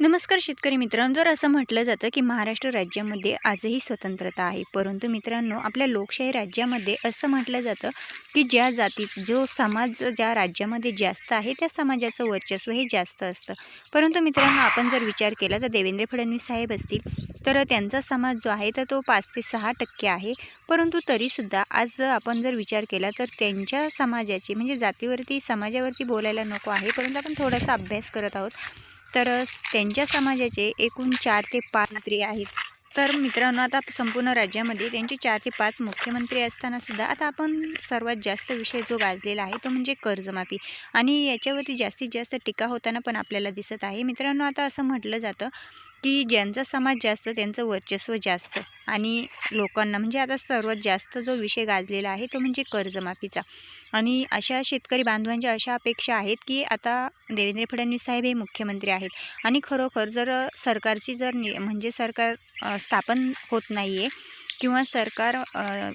नमस्कार शेतकरी मित्रांनो. जर असं म्हटलं जातं की महाराष्ट्र राज्यामध्ये आजही स्वतंत्रता आहे परंतु मित्रांनो आपल्या लोकशाही राज्यामध्ये असं म्हटलं जातं की ज्या जाती जो समाज ज्या राज्यामध्ये जास्त आहे त्या समाजाचं वर्चस्व हे जास्त असतं. परंतु मित्रांनो आपण जर विचार केला तर देवेंद्र फडणवीस साहेब असतील तर त्यांचा समाज जो आहे तर तो पाच ते सहा टक्के आहे. परंतु तरीसुद्धा आज आपण जर विचार केला तर त्यांच्या समाजाची म्हणजे जातीवरती समाजावरती बोलायला नको आहे. परंतु आपण थोडासा अभ्यास करत आहोत. तर त्यांच्या समाजाचे एकूण चार ते पाच मंत्री आहेत. तर मित्रांनो आता संपूर्ण राज्यामध्ये त्यांचे चार ते पाच मुख्यमंत्री असताना सुद्धा आता आपण सर्वात जास्त विषय जो गाजलेला आहे तो म्हणजे कर्जमाफी. आणि याच्यावरती जास्तीत जास्त टीका होताना पण आपल्याला दिसत आहे. मित्रांनो आता असं म्हटलं जातं की ज्यांचा समाज जास्त त्यांचं वर्चस्व जास्त. आणि लोकांना म्हणजे आता सर्वात जास्त जो विषय गाजलेला आहे तो म्हणजे कर्जमाफीचा. आणि अशा शेतकरी बांधवांच्या अशा अपेक्षा आहेत की आता देवेंद्र फडणवीस साहेब हे मुख्यमंत्री आहेत. आणि खरोखर जर सरकारची जर नि म्हणजे सरकार स्थापन होत नाही आहे किंवा सरकार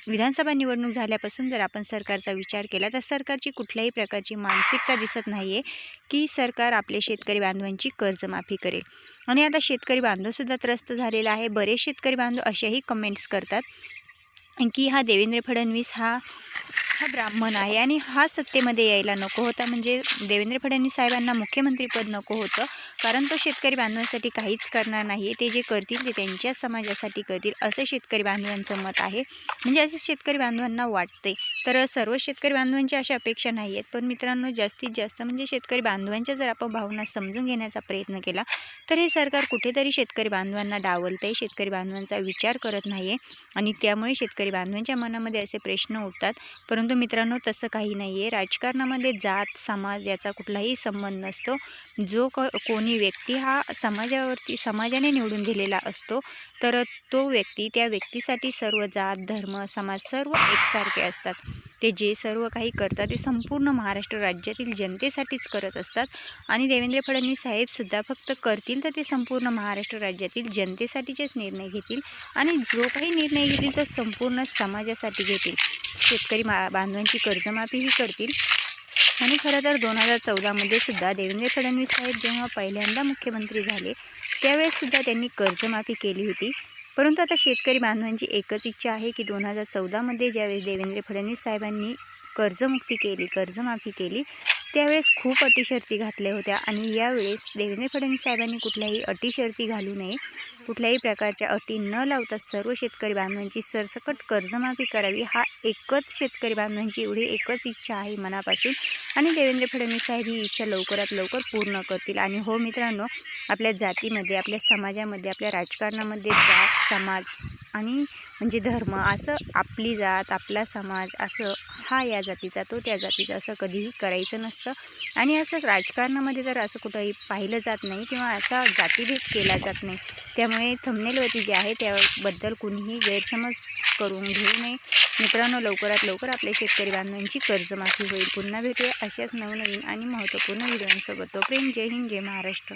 विधानसभा निवडणूक झाल्यापासून जर आपण सरकारचा विचार केला तर सरकारची कुठल्याही प्रकारची मानसिकता दिसत नाही आहे की सरकार आपले शेतकरी बांधवांची कर्जमाफी करेल. आणि आता शेतकरी बांधवसुद्धा त्रस्त झालेला आहे. बरेच शेतकरी बांधव असेही कमेंट्स करतात की हा देवेंद्र फडणवीस हा हा ब्राह्मण आहे आणि हा सत्तेमध्ये यायला नको होता. म्हणजे देवेंद्र फडणवीस साहेबांना मुख्यमंत्रीपद नको होतं. कारण तो शेतकरी बांधवांसाठी काहीच करणार नाही ते जे करतील ते त्यांच्या समाजासाठी करतील असं शेतकरी बांधवांचं मत आहे. म्हणजे असं शेतकरी बांधवांना वाटते तर सर्व शेतकरी बांधवांच्या अशा अपेक्षा नाही आहेत पण मित्रांनो जास्तीत जास्त म्हणजे शेतकरी बांधवांच्या जर आपण भावना समजून घेण्याचा प्रयत्न केला तर हे सरकार कुठेतरी शेतकरी बांधवांना डावलतं आहे शेतकरी बांधवांचा विचार करत नाही आहे आणि त्यामुळे शेतकरी बांधवांच्या मनामध्ये असे प्रश्न उठतात. परंतु मित्रांनो तसं काही नाही आहे राजकारणामध्ये जात समाज याचा कुठलाही संबंध नसतो. जो क कोणी व्यक्ती हा समाजावरती समाजाने निवडून दिलेला असतो तर तो व्यक्ती त्या व्यक्तीसाठी सर्व जात धर्म समाज सर्व एकसारखे असतात. ते जे सर्व काही करतात ते संपूर्ण महाराष्ट्र राज्यातील जनतेसाठीच करत असतात. आणि देवेंद्र फडणवीस साहेबसुद्धा फक्त करतील तर ते संपूर्ण महाराष्ट्र राज्यातील जनतेसाठीचेच निर्णय घेतील आणि जो काही निर्णय घेतील तो संपूर्ण समाजासाठी घेतील. शेतकरी मा बांधवांची कर्जमाफीही करतील. आणि खरं तर दोन हजार चौदामध्ये सुद्धा देवेंद्र फडणवीस साहेब जेव्हा पहिल्यांदा मुख्यमंत्री झाले त्यावेळेससुद्धा त्यांनी कर्जमाफी केली होती. परंतु आता शेतकरी बांधवांची एकच इच्छा आहे की दोन हजार चौदामध्ये ज्यावेळेस देवेंद्र फडणवीस साहेबांनी कर्जमुक्ती केली कर्जमाफी केली त्यावेळेस खूप अटीशर्ती घातल्या होत्या आणि यावेळेस देवेंद्र फडणवीस साहेबांनी कुठल्याही अटीशर्ती घालू नये. कुठल्याही प्रकारच्या अटी न लावता सर्व शेतकरी बांधवांची सरसकट कर्जमाफी करावी हा एकच शेतकरी बांधवांची एवढी एकच इच्छा आहे मनापासून आणि देवेंद्र फडणवीस साहेब ही इच्छा लवकरात लवकर पूर्ण करतील. आणि हो मित्रांनो आपल्या जातीमध्ये आपल्या समाजामध्ये आपल्या राजकारणामध्ये जात समाज आणि म्हणजे धर्म असं आपली जात आपला समाज असं हा या जातीचा तो त्या जातीचा असं कधीही करायचं नसतं. आणि असं राजकारणामध्ये तर असं कुठंही पाहिलं जात नाही किंवा असा जातीभेद केला जात नाही त्यामुळे थंबनेलवरती जे आहे त्याबद्दल कुणीही गैरसमज करून घेऊ नये. मित्रांनो लवकरात लवकर आपल्या शेतकरी बांधवांची कर्जमाफी होईल. पुन्हा भेटूया अशाच नवनवीन आणि महत्त्वपूर्ण व्हिडिओंसोबत. तोपर्यंत जय हिंद जय महाराष्ट्र.